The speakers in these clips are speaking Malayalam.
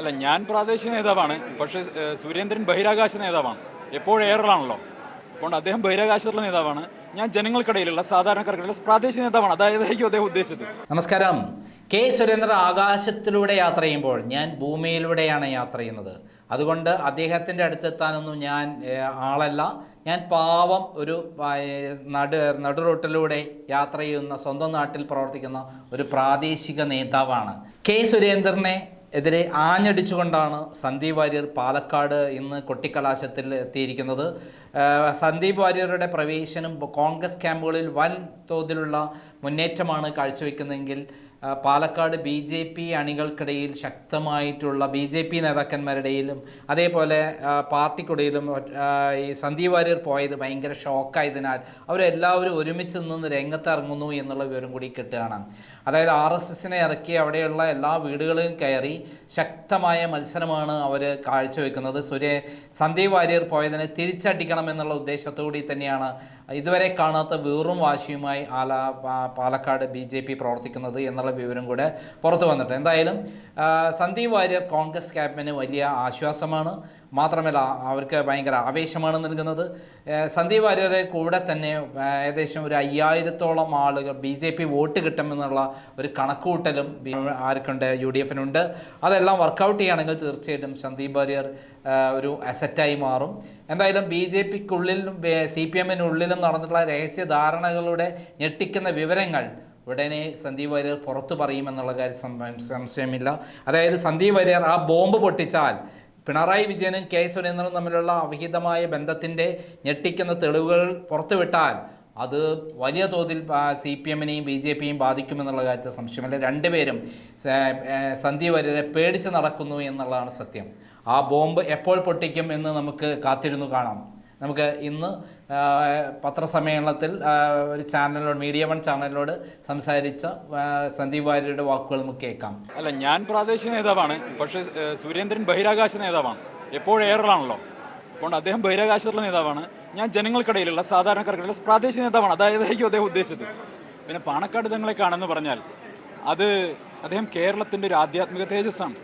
അല്ല ഞാൻ പ്രാദേശിക നേതാവാണ്. പക്ഷേ സുരേന്ദ്രൻ ബഹിരാകാശ നേതാവാണ്. എപ്പോഴും എയറിലാണല്ലോ അതുകൊണ്ട് അദ്ദേഹം ബഹിരാകാശത്തുള്ള നേതാവാണ്. ഞാൻ ജനങ്ങൾക്കിടയിലുള്ള സാധാരണക്കാർക്കിടയിലുള്ള പ്രാദേശിക നേതാവാണ്. അതായതായിരിക്കും അദ്ദേഹം ഉദ്ദേശിച്ചത്. നമസ്കാരം. കെ സുരേന്ദ്രൻ ആകാശത്തിലൂടെ യാത്ര ചെയ്യുമ്പോൾ ഞാൻ ഭൂമിയിലൂടെയാണ് യാത്ര ചെയ്യുന്നത്. അതുകൊണ്ട് അദ്ദേഹത്തിന്റെ അടുത്തെത്താനൊന്നും ഞാൻ ആളല്ല. ഞാൻ പാവം ഒരു നടു നടു റോട്ടിലൂടെ യാത്ര ചെയ്യുന്ന സ്വന്തം നാട്ടിൽ പ്രവർത്തിക്കുന്ന ഒരു പ്രാദേശിക നേതാവാണ്. കെ സുരേന്ദ്രനെ എതിരെ ആഞ്ഞടിച്ചുകൊണ്ടാണ് സന്ദീപ് വാര്യർ പാലക്കാട് ഇന്ന് കൊട്ടിക്കലാശത്തിൽ എത്തിയിരിക്കുന്നത്. സന്ദീപ് വാര്യരുടെ പ്രവേശനം കോൺഗ്രസ് ക്യാമ്പുകളിൽ വൻ തോതിലുള്ള മുന്നേറ്റമാണ് കാഴ്ചവെക്കുന്നതെങ്കിൽ പാലക്കാട് ബി ജെ പി അണികൾക്കിടയിൽ ശക്തമായിട്ടുള്ള ബി ജെ പി നേതാക്കന്മാരുടെയിലും അതേപോലെ പാർട്ടിക്കുടയിലും ഈ സന്ദീപ് വാര്യർ പോയത് ഭയങ്കര ഷോക്കായതിനാൽ അവരെല്ലാവരും ഒരുമിച്ച് നിന്ന് രംഗത്തിറങ്ങുന്നു എന്നുള്ള വിവരം കൂടി കിട്ടുകയാണ്. അതായത് ആർ എസ് എസിനെ ഇറക്കി അവിടെയുള്ള എല്ലാ വീടുകളിലും കയറി ശക്തമായ മത്സരമാണ് അവർ കാഴ്ചവെക്കുന്നത്. സുരേ സന്ദീപ് വാര്യർ പോയതിനെ തിരിച്ചടിക്കണം എന്നുള്ള ഉദ്ദേശത്തോടി തന്നെയാണ് ഇതുവരെ കാണാത്ത വീറും വാശിയുമായി ആല പാലക്കാട് ബി പ്രവർത്തിക്കുന്നത് എന്നുള്ള വിവരം കൂടെ പുറത്തു വന്നിട്ട് എന്തായാലും സന്ദീപ് വാര്യർ കോൺഗ്രസ് ക്യാമ്പിന് വലിയ ആശ്വാസമാണ്. മാത്രമല്ല അവർക്ക് ഭയങ്കര ആവേശമാണ് നൽകുന്നത്. സന്ദീപ് വാര്യരെ കൂടെ തന്നെ ഏകദേശം ഒരു അയ്യായിരത്തോളം ആളുകൾ ബി ജെ പി വോട്ട് കിട്ടുമെന്നുള്ള ഒരു കണക്കൂട്ടലും ആർക്കുണ്ട് യു ഡി എഫിനുണ്ട്. അതെല്ലാം വർക്കൗട്ട് ചെയ്യുകയാണെങ്കിൽ തീർച്ചയായിട്ടും സന്ദീപ് വാര്യർ ഒരു അസറ്റായി മാറും. എന്തായാലും ബി ജെ പിക്കുള്ളിലും സി പി എമ്മിനുള്ളിലും നടന്നിട്ടുള്ള രഹസ്യ ധാരണകളുടെ ഞെട്ടിക്കുന്ന വിവരങ്ങൾ ഉടനെ സന്ദീപ് വാര്യർ പുറത്തു പറയുമെന്നുള്ള കാര്യം സംശയമില്ല. അതായത് സന്ദീപ് വാര്യർ ആ ബോംബ് പൊട്ടിച്ചാൽ പിണറായി വിജയനും കെ സുരേന്ദ്രനും തമ്മിലുള്ള അവിഹിതമായ ബന്ധത്തിന്റെ ഞെട്ടിക്കുന്ന തെളിവുകൾ പുറത്തുവിട്ടാൽ അത് വലിയ തോതിൽ സി പി എമ്മിനെയും ബി ജെ പിയും ബാധിക്കുമെന്നുള്ള കാര്യത്തിൽ സംശയമല്ല. രണ്ടുപേരും സന്ധ്യ വരെ പേടിച്ച് നടക്കുന്നു എന്നുള്ളതാണ് സത്യം. ആ ബോംബ് എപ്പോൾ പൊട്ടിക്കും എന്ന് നമുക്ക് കാത്തിരുന്നു കാണാം. നമുക്ക് ഇന്ന് പത്രസമ്മേളനത്തിൽ ഒരു ചാനലിനോട് മീഡിയ വൺ ചാനലിനോട് സംസാരിച്ച സന്ദീപ് വാര്യരുടെ വാക്കുകൾ നമുക്ക് കേൾക്കാം. അല്ല ഞാൻ പ്രാദേശിക നേതാവാണ്. പക്ഷേ സുരേന്ദ്രൻ ബഹിരാകാശ നേതാവാണ്. എപ്പോഴും എയറിലാണല്ലോ അതുകൊണ്ട് അദ്ദേഹം ബഹിരാകാശത്തുള്ള നേതാവാണ്. ഞാൻ ജനങ്ങൾക്കിടയിലുള്ള സാധാരണക്കാർക്കിടയിലുള്ള പ്രാദേശിക നേതാവാണ്. അതായതായിരിക്കും അദ്ദേഹം ഉദ്ദേശിച്ചത്. പിന്നെ പാണക്കാട് തങ്ങളെ കാണുമെന്ന് പറഞ്ഞാൽ അത് അദ്ദേഹം കേരളത്തിന്റെ ഒരു ആധ്യാത്മിക തേജസ്സാണ്.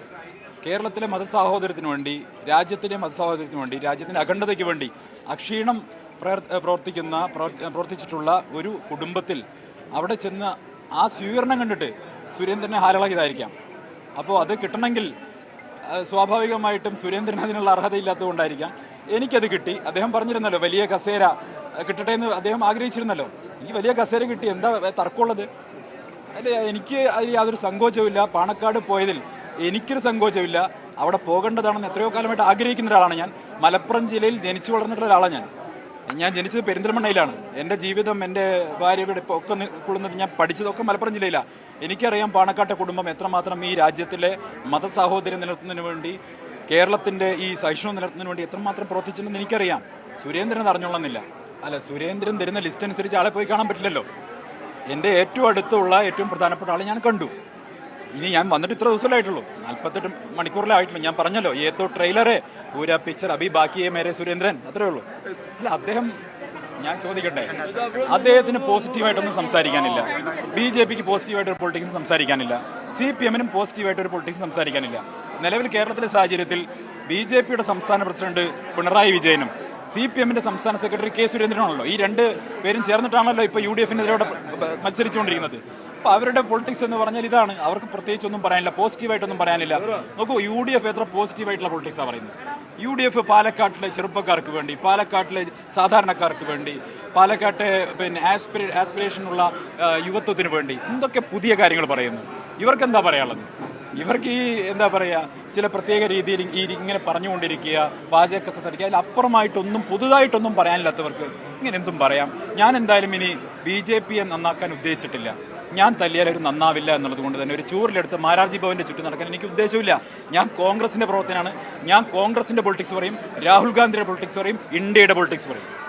കേരളത്തിലെ മതസാഹോദര്യത്തിന് വേണ്ടി രാജ്യത്തിന്റെ മതസാഹോദര്യത്തിന് വേണ്ടി രാജ്യത്തിന്റെ അഖണ്ഡതയ്ക്ക് വേണ്ടി അക്ഷീണം പ്രവർ- പ്രവർത്തിക്കുന്ന പ്രവർത്തിച്ചിട്ടുള്ള ഒരു കുടുംബത്തിൽ അവിടെ ചെന്ന് ആ സ്വീകരണം കണ്ടിട്ട് സുരേന്ദ്രനെ ഹാരളാക്കിയതായിരിക്കാം. അപ്പോൾ അത് കിട്ടണമെങ്കിൽ സ്വാഭാവികമായിട്ടും സുരേന്ദ്രൻ അതിനുള്ള അർഹതയില്ലാത്തതുകൊണ്ടായിരിക്കാം. എനിക്കത് കിട്ടി. അദ്ദേഹം പറഞ്ഞിരുന്നല്ലോ വലിയ കസേര കിട്ടട്ടെ എന്ന് അദ്ദേഹം ആഗ്രഹിച്ചിരുന്നല്ലോ. എനിക്ക് വലിയ കസേര കിട്ടി. എന്താ തർക്കമുള്ളത്? അല്ല എനിക്ക് അതിൽ യാതൊരു സങ്കോചവുമില്ല. പാണക്കാട് പോയതിൽ എനിക്കൊരു സങ്കോചമില്ല. അവിടെ പോകേണ്ടതാണെന്ന് എത്രയോ കാലമായിട്ട് ആഗ്രഹിക്കുന്ന ഒരാളാണ് ഞാൻ. മലപ്പുറം ജില്ലയിൽ ജനിച്ചു വളർന്നിട്ടുള്ള ഒരാളാണ് ഞാൻ. ഞാൻ ജനിച്ചത് പെരിന്തൽമണ്ണയിലാണ്. എന്റെ ജീവിതം എന്റെ ഭാര്യയുടെ ഒക്കെ കൊള്ളുന്നത് ഞാൻ പഠിച്ചതൊക്കെ മലപ്പുറം ജില്ലയിലാണ് എനിക്കറിയാം പാണക്കാട്ടെ കുടുംബം എത്രമാത്രം ഈ രാജ്യത്തിലെ മതസാഹോദര്യം നിലനിർത്തുന്നതിന് വേണ്ടി കേരളത്തിന്റെ ഈ സഹിഷ്ണു നിലനിർത്തുന്നതിന് വേണ്ടി എത്രമാത്രം പ്രവർത്തിച്ചിട്ടുണ്ടെന്ന് എനിക്കറിയാം. സുരേന്ദ്രൻ അറിഞ്ഞോളന്നില്ല. അല്ല സുരേന്ദ്രൻ തരുന്ന ലിസ്റ്റ് അനുസരിച്ച് ആളെ പോയി കാണാൻ പറ്റില്ലല്ലോ. എന്റെ ഏറ്റവും അടുത്തുള്ള ഏറ്റവും പ്രധാനപ്പെട്ട ആളെ ഞാൻ കണ്ടു. ഇനി ഞാൻ വന്നിട്ട് ഇത്ര ദിവസമല്ലായിട്ടുള്ളൂ നാൽപ്പത്തെട്ട് മണിക്കൂറിലായിട്ടുള്ളൂ ഞാൻ പറഞ്ഞല്ലോ ഏത്തോ ട്രെയിലറെ പൂര പിക്ചർ അഭി ബാക്കിയെ മേരെ സുരേന്ദ്രൻ. അത്രേ ഉള്ളൂ. അല്ല അദ്ദേഹം ഞാൻ ചോദിക്കട്ടെ അദ്ദേഹത്തിന് പോസിറ്റീവായിട്ടൊന്നും സംസാരിക്കാനില്ല. ബി ജെ പിക്ക് പോസിറ്റീവായിട്ട് ഒരു പൊളിറ്റിക്സ് സംസാരിക്കാനില്ല. സി പി എമ്മിനും പോസിറ്റീവായിട്ട് ഒരു പൊളിറ്റിക്സ് സംസാരിക്കാനില്ല. നിലവിൽ കേരളത്തിലെ സാഹചര്യത്തിൽ ബി ജെ പിയുടെ സംസ്ഥാന പ്രസിഡന്റ് പിണറായി വിജയനും സി പി എമ്മിന്റെ സംസ്ഥാന സെക്രട്ടറി കെ സുരേന്ദ്രനാണല്ലോ ഈ രണ്ട് പേരും ചേർന്നിട്ടാണല്ലോ ഇപ്പൊ യു ഡി എഫിനെതിരെ മത്സരിച്ചുകൊണ്ടിരിക്കുന്നത്. അപ്പൊ അവരുടെ പൊളിറ്റിക്സ് എന്ന് പറഞ്ഞാൽ ഇതാണ്. അവർക്ക് പ്രത്യേകിച്ച് ഒന്നും പറയാനില്ല പോസിറ്റീവായിട്ടൊന്നും പറയാനില്ല. നോക്കൂ യു ഡി എഫ് എത്ര പോസിറ്റീവായിട്ടുള്ള പൊളിറ്റിക്സാണ് പറയുന്നത്. യു ഡി എഫ് പാലക്കാട്ടിലെ ചെറുപ്പക്കാർക്ക് വേണ്ടി പാലക്കാട്ടിലെ സാധാരണക്കാർക്ക് വേണ്ടി പാലക്കാട്ടെ പിന്നെ ആസ്പിരേ ആസ്പിറേഷനുള്ള യുവത്വത്തിന് വേണ്ടി എന്തൊക്കെ പുതിയ കാര്യങ്ങൾ പറയുന്നു. ഇവർക്ക് എന്താ പറയാനുള്ളത്? ഇവർക്ക് ഈ എന്താ പറയുക ചില പ്രത്യേക രീതിയിൽ ഈ ഇങ്ങനെ പറഞ്ഞുകൊണ്ടിരിക്കുക പാചകസത്തടിക്കുക അതിൽ അപ്പുറമായിട്ടൊന്നും പുതുതായിട്ടൊന്നും പറയാനില്ലാത്തവർക്ക് ഇങ്ങനെ എന്തും പറയാം. ഞാൻ എന്തായാലും ഇനി ബി ജെ പിയെ നന്നാക്കാൻ ഉദ്ദേശിച്ചിട്ടില്ല. ഞാൻ തല്ലിയാൽ ഒരു നന്നാവില്ല എന്നുള്ളത് കൊണ്ട് തന്നെ ഒരു ചൂറിലെടുത്ത് മാരാർജി ഭവന്റെ ചുറ്റും നടക്കാൻ എനിക്ക് ഉദ്ദേശമില്ല ഞാൻ കോൺഗ്രസിന്റെ പ്രവർത്തനമാണ് ഞാൻ കോൺഗ്രസിന്റെ പൊളിറ്റിക്സ് പറയും രാഹുൽ ഗാന്ധിയുടെ പൊളിറ്റിക്സ് പറയും ഇന്ത്യയുടെ പൊളിറ്റിക്സ് പറയും.